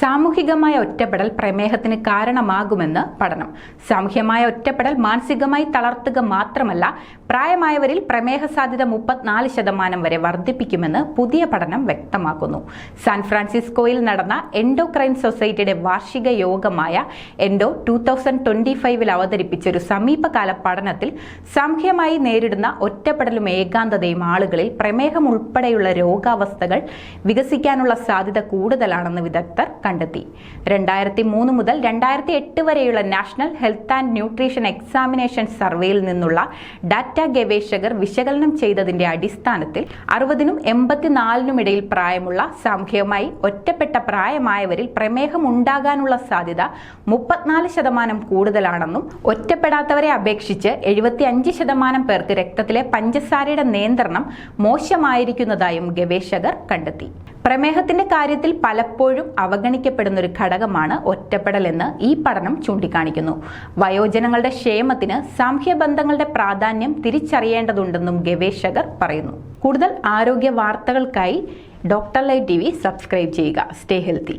സാമൂഹികമായ ഒറ്റപ്പെടൽ പ്രമേഹത്തിന് കാരണമാകുമെന്ന് പഠനം. സാമൂഹ്യമായ ഒറ്റപ്പെടൽ മാനസികമായി തളർത്തുക മാത്രമല്ല പ്രായമായവരിൽ പ്രമേഹ സാധ്യത മുപ്പത്തിനാല് ശതമാനം വരെ വർദ്ധിപ്പിക്കുമെന്ന് പുതിയ പഠനം വ്യക്തമാക്കുന്നു. സാൻ ഫ്രാൻസിസ്കോയിൽ നടന്ന എൻഡോക്രൈൻ സൊസൈറ്റിയുടെ വാർഷിക യോഗമായ എൻഡോ ടൂ തൗസൻഡ് ട്വന്റി ഫൈവിൽ അവതരിപ്പിച്ച ഒരു സമീപകാല പഠനത്തിൽ സംഖ്യമായി നേരിടുന്ന ഒറ്റപ്പെടലും ഏകാന്തതയും ആളുകളിൽ പ്രമേഹം ഉൾപ്പെടെയുള്ള രോഗാവസ്ഥകൾ വികസിക്കാനുള്ള സാധ്യത കൂടുതലാണെന്ന് വിദഗ്ധർ കണ്ടെത്തി. രണ്ടായിരത്തി മൂന്ന് മുതൽ രണ്ടായിരത്തി എട്ട് വരെയുള്ള national health and nutrition examination സർവേയിൽ നിന്നുള്ള ഡാറ്റ ഗവേഷകർ വിശകലനം ചെയ്തതിന്റെ അടിസ്ഥാനത്തിൽ അറുപതിനും എൺപത്തിനാലിനും ഇടയിൽ പ്രായമുള്ള സാമൂഹികമായി ഒറ്റപ്പെട്ട പ്രായമായവരിൽ പ്രമേഹം ഉണ്ടാകാനുള്ള സാധ്യത മുപ്പത്തിനാല് ശതമാനം കൂടുതലാണെന്നും ഒറ്റപ്പെടാത്തവരെ അപേക്ഷിച്ച് എഴുപത്തിയഞ്ച് ശതമാനം പേർക്ക് രക്തത്തിലെ പഞ്ചസാരയുടെ നിയന്ത്രണം മോശമായിരിക്കുന്നതായും ഗവേഷകർ കണ്ടെത്തി. പ്രമേഹത്തിന്റെ കാര്യത്തിൽ പലപ്പോഴും അവഗണിക്കപ്പെടുന്ന ഒരു ഘടകമാണ് ഒറ്റപ്പെടൽ എന്ന് ഈ പഠനം ചൂണ്ടിക്കാണിക്കുന്നു. വയോജനങ്ങളുടെ ക്ഷേമത്തിന് സാമൂഹ്യ ബന്ധങ്ങളുടെ പ്രാധാന്യം തിരിച്ചറിയേണ്ടതുണ്ടെന്നും ഗവേഷകർ പറയുന്നു. കൂടുതൽ ആരോഗ്യ വാർത്തകൾക്കായി ഡോക്ടർ ലൈറ്റ് ടി സബ്സ്ക്രൈബ് ചെയ്യുക. Stay healthy.